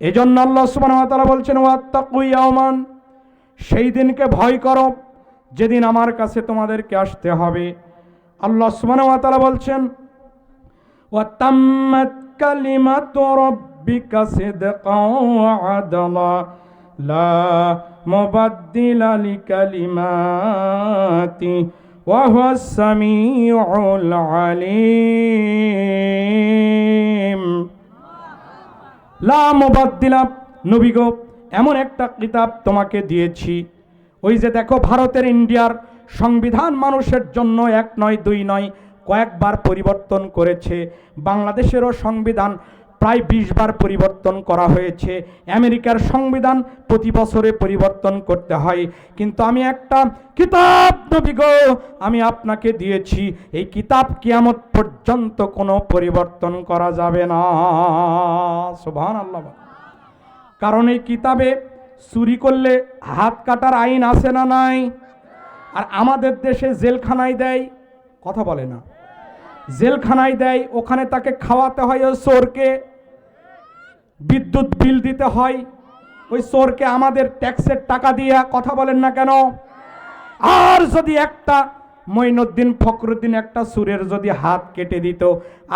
এজন্য আল্লাহ সুবাহতালা বলছেন ওয়াত্তাকুই আহমান সেই দিনকে ভয় করো, যেদিন আমার কাছে তোমাদেরকে আসতে হবে। আল্লাহ সুবাহতালা বলছেন ওয়াত্তাম্মাত কালিমাতু রাব্বিকা সিদকাও আদালা, লা মুবাদ্দিলা লিকালিমাতি ওয়া হুয়াস সামিউল আলিম। লা মোবাদ দিলাম গো, এমন একটা কিতাব তোমাকে দিয়েছি। ওই যে দেখো, ভারতের ইন্ডিয়ার সংবিধান মানুষের জন্য এক নয়, দুই নয় কয়েকবার পরিবর্তন করেছে। বাংলাদেশেরও সংবিধান প্রায় বিশ বার পরিবর্তন করা হয়েছে। আমেরিকার সংবিধান প্রতি বছরে পরিবর্তন করতে হয়। কিন্তু আমি একটা কিতাব নবী গো, আমি আপনাকে দিয়েছি। এই কিতাব কিয়ামত পর্যন্ত কোনো পরিবর্তন করা যাবে না। সুবহান আল্লাহ কারণ এই কিতাবে চুরি করলে হাত কাটার আইন আছে না নাই? আর আমাদের দেশে জেলখানায় দেয়, কথা বলে না। জেলখানায় দেয়, ওখানে তাকে খাওয়াতে হয় ওই চোরকে। বিদ্যুৎ বিল দিতে হয়, ওই চোরকে আমাদের ট্যাক্সের টাকা দিয়ে কথা বলেন না কেন? আর যদি একটা, মঈনুদ্দিন ফখরুদ্দিন একটা সুরের যদি হাত কেটে দিত,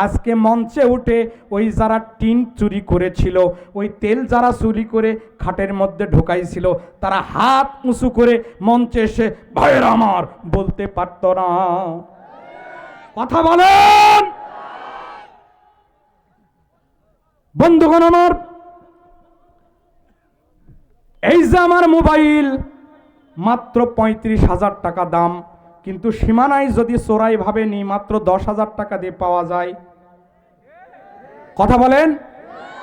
আজকে মঞ্চে উঠে ওই যারা টিন চুরি করেছিল, ওই তেল যারা চুরি করে খাটের মধ্যে ঢোকাইছিল, তারা হাত উঁচু করে মঞ্চে এসে, ভাইয়ের আমার, বলতে পারত না। কথা বলেন। বন্ধুগণ আমার, এই যে আমার মোবাইল, মাত্র পঁয়ত্রিশ হাজার টাকা দাম, কিন্তু সীমানায় যদি চোরাই ভাবে নি মাত্র দশ হাজার টাকা দিয়ে পাওয়া যায়। কথা বলেন?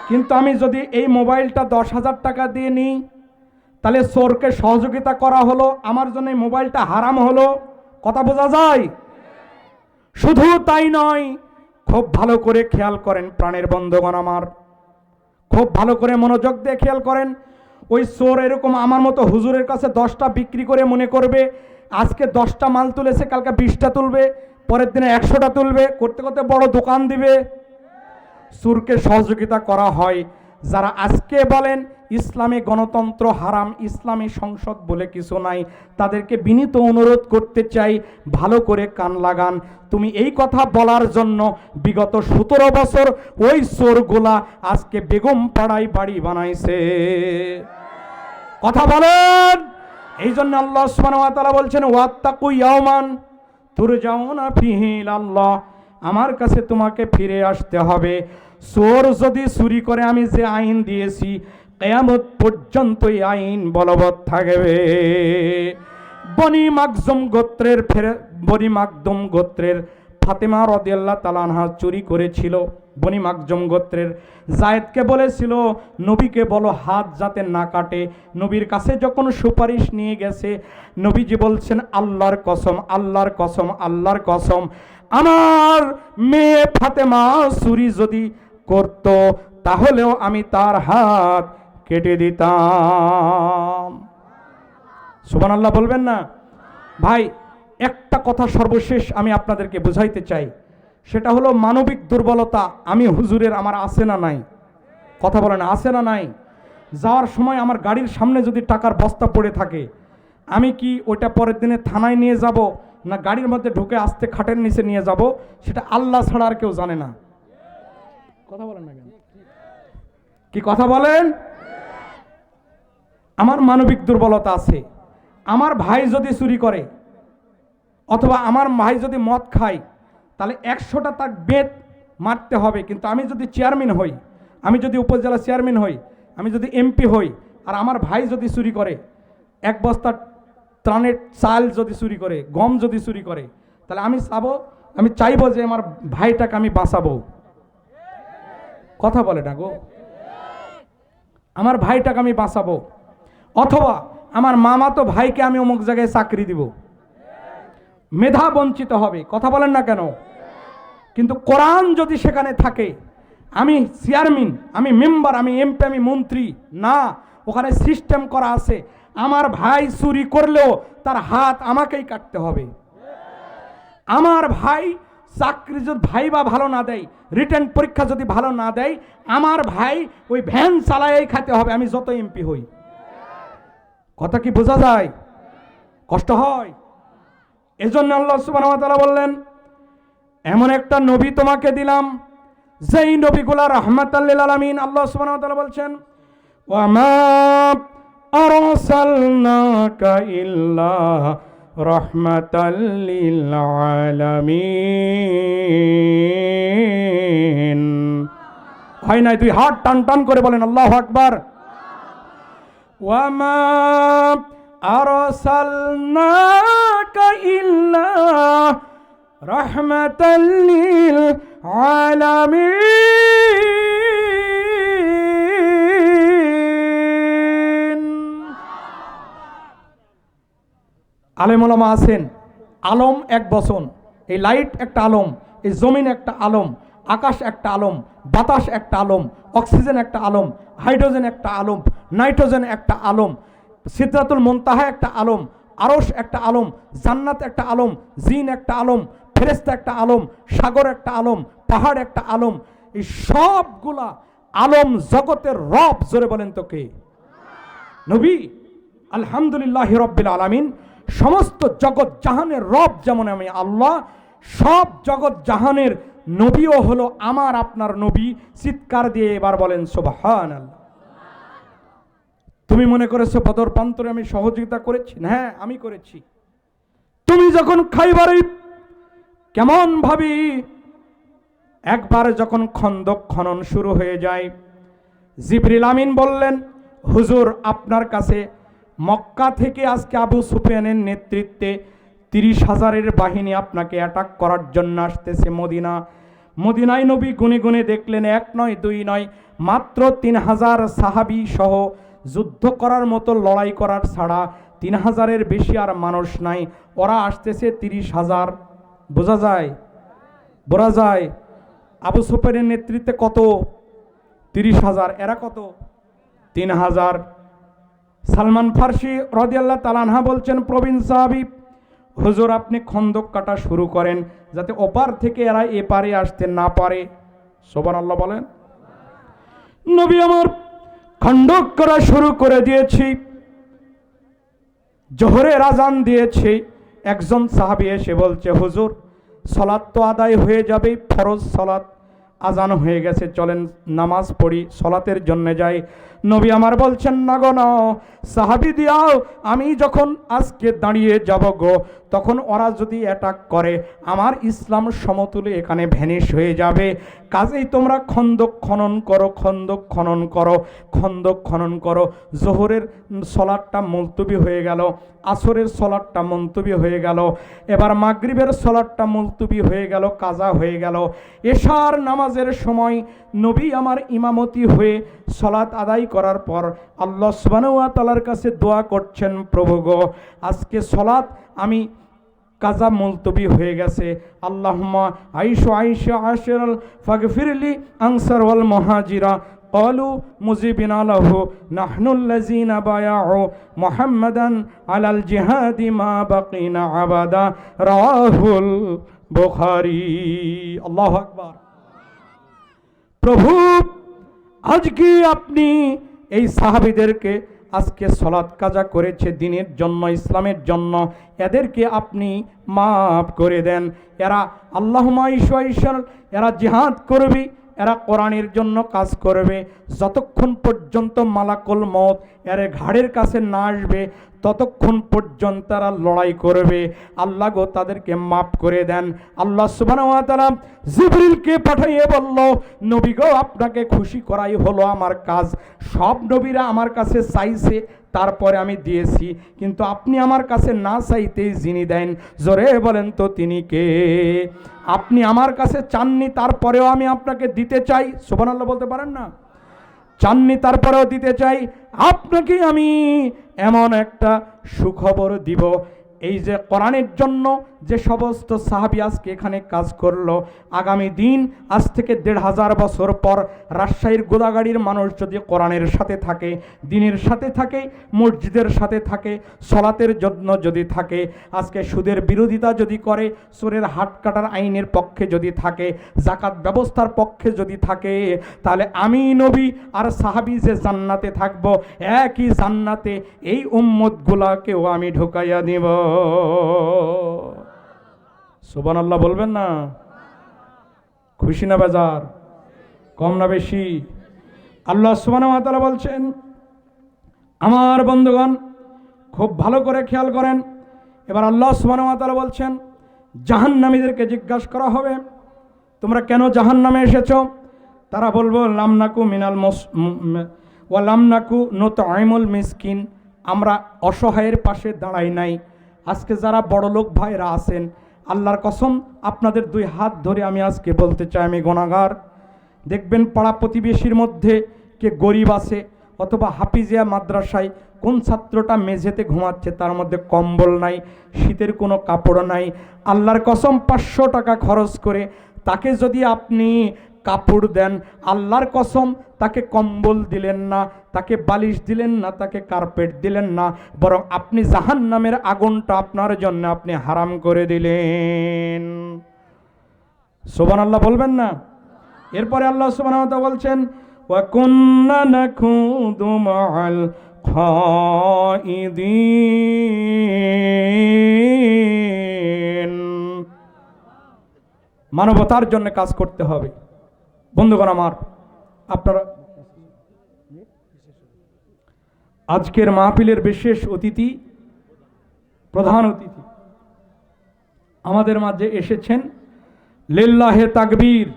কিন্তু আমি যদি এই মোবাইলটা দশ হাজার টাকা দিয়ে নিই, তাহলে চোরকে সহযোগিতা করা হলো, আমার জন্য মোবাইলটা হারাম হলো। কথা বোঝা যায়? শুধু তাই নয়, খুব ভালো করে খেয়াল করেন প্রাণের বন্ধগণ আমার। খুব ভালো করে মনোযোগ দিয়ে খেয়াল করেন, ওই চোর এরকম আমার মতো হুজুরের কাছে দশটা বিক্রি করে মনে করবে, আজকে দশটা মাল তুলেছে, কালকে বিশটা তুলবে, পরের দিনে একশোটা তুলবে, করতে করতে বড় দোকান দিবে। সুরকে সহযোগিতা করা হয় যারা আজকে বলেন ইসলামে গণতন্ত্র হারাম, ইসলামী সংসদ বলে কিছু নাই, তাদেরকে বিনীত অনুরোধ করতে চাই, ভালো করে কান লাগান। তুমি এই কথা বলার জন্য বিগত সতেরো বছর ওই চোরগুলা আজকে বেগম পাড়ায় বাড়ি বানাইছে। কথা বলেন! এই জন্য আল্লাহ তাআলা বলছেন, ওয়াত্তাকু ইয়াওমান তুরজাউনা ফিহি আল্লাহ আমার কাছে তোমাকে ফিরে আসতে হবে। চোর যদি চুরি করে, আমি যে আইন দিয়েছি, কেয়ামত পর্যন্ত এই আইন বলবৎ থাকবে। বনি মাকজম গোত্রের ফেরে, বনি মাকদুম গোত্রের ফাতেমা রদিয়াল্লাহ তালানহা চুরি করেছিল। বনি মাকজম গোত্রের জায়েদকে বলেছিল, নবীকে বলো, হাত যাতে না কাটে। নবীর কাছে যখন সুপারিশ নিয়ে গেছে, নবীজি বলছেন, আল্লাহর কসম আল্লাহর কসম আল্লাহর কসম। আমার মেয়ে ফাতেমা চুরি যদি করত, তাহলেও আমি তার হাত কেটে দিতাম। সুবান আল্লাহ বলবেন না? ভাই, একটা কথা সর্বশেষ আমি আপনাদেরকে বুঝাইতে চাই। সেটা হলো মানবিক দুর্বলতা আমি হুজুরের আমার আছে না নাই? কথা বলেন, আছে না নাই? যাওয়ার সময় আমার গাড়ির সামনে যদি টাকার বস্তা পড়ে থাকে, আমি কি ওইটা পরের দিনে থানায় নিয়ে যাব না গাড়ির মধ্যে ঢুকে আসতে খাটের নিচে নিয়ে যাব? সেটা আল্লাহ ছাড়া আর কেউ জানে না। কথা বলেন না কেন? কি কথা বলেন? আমার মানবিক দুর্বলতা আছে। আমার ভাই যদি চুরি করে, অথবা আমার ভাই যদি মদ খায়, তাহলে একশোটা তার বেদ মারতে হবে। কিন্তু আমি যদি চেয়ারম্যান হই, আমি যদি উপজেলা চেয়ারম্যান হই, আমি যদি এমপি হই, আর আমার ভাই যদি চুরি করে, এক বস্তা ত্রাণের চাল যদি চুরি করে, গম যদি চুরি করে, তাহলে আমি চাবো, আমি চাইব যে আমার ভাইটাকে আমি বাঁচাবো। কথা বলে না গো। আমার ভাইটাকে আমি বাঁচাবো। অথবা আমার মামা তো ভাইকে আমি অমুক জায়গায় চাকরি দিব। মেধা বঞ্চিত হবে, কথা বলেন না কেন? কিন্তু কোরআন যদি সেখানে থাকে, আমি চেয়ারম্যান, আমি মেম্বার, আমি এমপি, আমি মন্ত্রী, না, ওখানে সিস্টেম করা আছে। আমার ভাই চুরি করলেও তার হাত আমাকেই কাটতে হবে। আমার ভাই চাকরি যদি ভাই বা ভালো না দেয় রিটার্ন পরীক্ষা যদি ভালো না দেয়, আমার ভাই ওই ভ্যান চালায় খাতে হবে, আমি যত এমপি হই। কথা কি বোঝা যায়? কষ্ট হয়? এজন্য আল্লাহ ওয়া বললেন, এমন একটা নবী তোমাকে দিলাম, যেই নবীগুলা রহমাতাল্লিল আলামিন আল্লাহ তাআলা বলছেন ওয়ামা আরসালনাকা ইল্লা রহমাতাল্লিল আলামিন হয় নাই তুই হাত টান টান করে বলেন আল্লাহু আকবার وما أرسلناك إلا رحمة للعالمين আলেমলামা আছেন আলম এক বসন এই লাইট একটা আলম এই জমিন একটা আলম আকাশ একটা আলম বাতাস একটা আলম অক্সিজেন একটা আলম হাইড্রোজেন একটা আলম নাইট্রোজেন একটা আলম সিদ্ধাতুল মন্তাহা একটা আলম আরস একটা আলম জান্নাত একটা আলম জিন একটা আলম ফেরেস্তা একটা আলম সাগর একটা আলম পাহাড় একটা আলম এই সবগুলা আলম জগতের রব জোরে বলেন তো কে নবী আলহামদুলিল্লাহ রব্বিল আলামিন সমস্ত জগৎ জাহানের রব যেমন আমি আল্লাহ, সব জগৎ জাহানের নবীও হলো আমার আপনার নবী। চিৎকার দিয়ে এবার বলেন সোবাহান আল্লাহ তুমি মনে করেছ বদর প্রান্তরে আমি সহযোগিতা করেছি? হ্যাঁ আমি করেছি। তুমি যখন খাইবারে কেমন ভাবি একবার যখন খন্দক খনন শুরু হয়ে যায়, জিবরিল আমিন বললেন, হুজুর, আপনার কাছে মক্কা থেকে আজকে আবু সুফিয়ানের নেতৃত্বে তিরিশ হাজারের বাহিনী আপনাকে অ্যাটাক করার জন্য আসতেছে মদিনা। মদিনায় নবী গুনে গুনে দেখলেন এক নয়, দুই নয়, মাত্র তিন হাজার সাহাবি সহ যুদ্ধ করার মতো লড়াই করার ছাড়া তিন হাজারের বেশি আর মানুষ নাই। ওরা আসতেছে তিরিশ হাজার। বোঝা যায়? বোঝা যায়? আবু সুফিয়ানের নেতৃত্বে কত? তিরিশ হাজার। এরা কত? তিন হাজার। সালমান ফার্সি রদিয়াল্লাহ তালানহা বলছেন, প্রবীণ সাহাবি, হুজুর আপনি খন্দক কাটা শুরু করেন যাতে ওপার থেকে এরা এপারে আসতে না পারে। সোবান আল্লাহ বলেন। নবী, আমার খন্দক করা শুরু করে দিয়েছি, জোহরের আজান দিয়েছি। একজন সাহাবি এসে বলছে, হুজুর সলাৎ তো আদায় হয়ে যাবে, ফরজ সলাৎ আজান হয়ে গেছে, চলেন নামাজ পড়ি, সলাতের জন্য যাই। নবী আমার বলছেন না গো না। সাহাবি দিয়াও আমি যখন আজকে দাঁড়িয়ে যাব গো তখন ওরা যদি অ্যাটাক করে, আমার ইসলাম সমতুলে এখানে ভ্যানিশ হয়ে যাবে। কাজেই তোমরা খন্দক খনন করো, খন্দক খনন করো, খন্দক খনন করো। জোহরের সলাটটা মুলতবি হয়ে গেল, আসরের সলাটটা মুলতবি হয়ে গেল, এবার মাগরিবের সলাটটা মুলতবি হয়ে গেল, কাজা হয়ে গেল। এশার নামাজের সময় নবী আমার ইমামতি হয়ে সলাৎ আদায় করার পর আল্লাহ সুবানুয়া তালার কাছে দোয়া করছেন, প্রভু গো, আজকে সলাৎ আমি কাজা মুলতবি হয়ে গেছে আল্লাহমা আইশো আইশো আশেরাল ফাগফিরলি আনসার ওয়াল মহাজিরা قالوا مجيبنا له نحن الذين بايعوا محمدا على الجهاد ما بقينا عبدا رواه البخاري الله أكبر প্রভু আজকে আপনি এই সাহাবিদেরকে আজকে সলাৎ কাজা করেছে দিনের জন্য, ইসলামের জন্য। এদেরকে আপনি মাফ করে দেন। এরা আল্লাহ ঈশ্বর এরা জিহাদ করবে, এরা কোরআনের জন্য কাজ করবে। যতক্ষণ পর্যন্ত মালাকুল মত এর ঘাড়ের কাছে না আসবে ততক্ষণ পর্যন্ত তারা লড়াই করবে। আল্লাহ গো তাদেরকে মাফ করে দেন। আল্লাহ সুবাহ জিবরিলকে পাঠাইয়ে বলল, নবী গো, আপনাকে খুশি করাই হলো আমার কাজ। সব নবীরা আমার কাছে চাইছে, তারপরে আমি দিয়েছি। কিন্তু আপনি আমার কাছে না চাইতেই যিনি দেন। জোরে বলেন তো তিনি কে? আপনি আমার কাছে চাননি, তারপরেও আমি আপনাকে দিতে চাই। সোবান বলতে পারেন না? চাননি তারপরেও দিতে চাই। আপনাকে আমি এমন একটা সুখবর দিব। এই যে কোরআনের জন্য যে সমস্ত সাহাবি আজকে এখানে কাজ করল, আগামী দিন আজ থেকে দেড় হাজার বছর পর রাজশাহীর গোদাগাড়ির মানুষ যদি কোরআনের সাথে থাকে, দিনের সাথে থাকে, মসজিদের সাথে থাকে, সলাতের জন্য যদি থাকে, আজকে সুদের বিরোধিতা যদি করে, সুরের হাট কাটার আইনের পক্ষে যদি থাকে জাকাত ব্যবস্থার পক্ষে যদি থাকে, তাহলে আমি নবী আর সাহাবি যে জান্নাতে থাকব, একই জান্নাতে এই উম্মতগুলাকেও আমি ঢুকাইয়া দিব। সুবান আল্লাহ বলবেন না? খুশি না বাজার? কম না বেশি? আল্লাহ সুবান বলছেন, আমার বন্ধুগণ, খুব ভালো করে খেয়াল করেন। এবার আল্লাহ সুবান তালা বলছেন, জাহান্নামীদেরকে জিজ্ঞাসা করা হবে, তোমরা কেন জাহান্নামে এসেছ? তারা বলব লামনাকু মিনাল মস ও লামনাকু নত আইমুল মিসকিন, আমরা অসহায়ের পাশে দাঁড়াই নাই। আজকে যারা বড়লোক ভাইরা আছেন, আল্লাহর কসম, আপনাদের দুই হাত ধরে আমি আজকে বলতে চাই, আমি গণাগার দেখবেন পাড়া প্রতিবেশীর মধ্যে কে গরিব আছে অথবা হাফিজিয়া মাদ্রাসায় কোন ছাত্রটা মেঝেতে ঘুমাচ্ছে তার মধ্যে কম্বল নাই, শীতের কোনো কাপড় নাই। আল্লাহর কসম পাঁচশো টাকা খরচ করে তাকে যদি আপনি কাপড় দেন, আল্লাহর কসম, তাকে কম্বল দিলেন না, তাকে বালিশ দিলেন না, তাকে কার্পেট দিলেন না, বরং আপনি জাহান নামের আগুনটা আপনার জন্য আপনি হারাম করে দিলেন। সোবান আল্লাহ বলবেন না? এরপরে আল্লাহ ওয়া বলছেন মানবতার জন্য কাজ করতে হবে। বন্ধুগণ আমার, আপনারা আজকের মাহফিলের বিশেষ অতিথি, প্রধান অতিথি আমাদের মাঝে এসেছেন লিল্লাহে তাকবীর।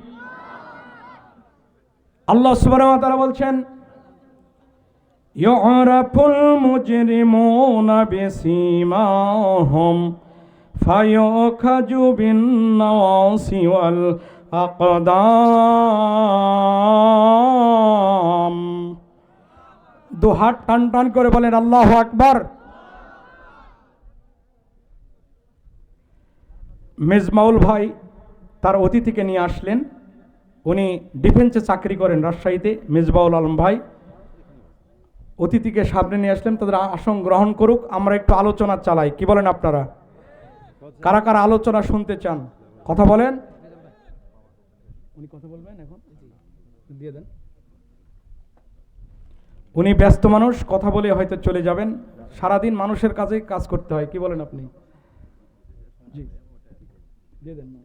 আল্লাহ সুবহানাহু ওয়া তাআলা বলছেন ইউরাফুল মুজরিমুনা বিসীমাহুম ফায়ুখাজু বিন নাওয়াসি ওয়াল আকদাম দু হাত টান টান করে বলেন, আল্লাহ আকবার। মেজমাউল ভাই তার অতিথিকে নিয়ে আসলেন। উনি ডিফেন্সে চাকরি করেন রাজশাহীতে মেজবাউল আলম ভাই। অতিথিকে সামনে নিয়ে আসলেন, তাদের আসন গ্রহণ করুক, আমরা একটু আলোচনা চালাই। কি বলেন আপনারা? কারা কারা আলোচনা শুনতে চান? কথা বলেন। উনি কথা বলবেন এখন? দিয়ে দেন। উনি ব্যস্ত মানুষ কথা বলে হয়তো চলে যাবেন। সারাদিন মানুষের কাজে কাজ করতে হয় কি বলেন আপনি? জি। দিয়ে দেন। না